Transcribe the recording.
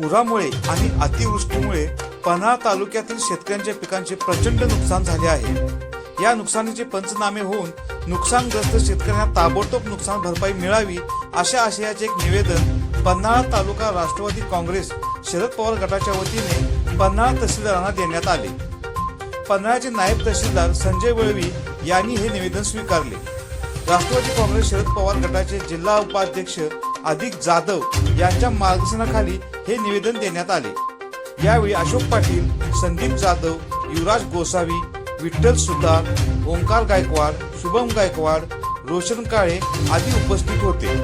पुरामुळे आणि अतिवृष्टीमुळे पन्हाळा तालुक्यातील शेतकऱ्यांच्या पिकांचे प्रचंड नुकसान झाले आहे. या नुकसानीचे पंचनामे होऊन नुकसानग्रस्त शेतकऱ्यांना ताबडतोब नुकसान भरपाई मिळावी अशा आशयाचे एक निवेदन पन्हाळा तालुका राष्ट्रवादी काँग्रेस शरद पवार गटाच्या वतीने पन्हाळा तहसीलदारांना देण्यात आले. पन्हाळ्याचे नायब तहसीलदार संजय वळवी यांनी हे निवेदन स्वीकारले. राष्ट्रवादी काँग्रेस शरद पवार गटाचे जिल्हा उपाध्यक्ष अधिक जाधव यांच्या मार्गदर्शनाखाली हे निवेदन देण्यात आले. यावेळी अशोक पाटील संदीप जाधव युवराज गोसावी विठ्ठल सुतार ओंकार गायकवाड शुभम गायकवाड रोशन काळे आदी उपस्थित होते.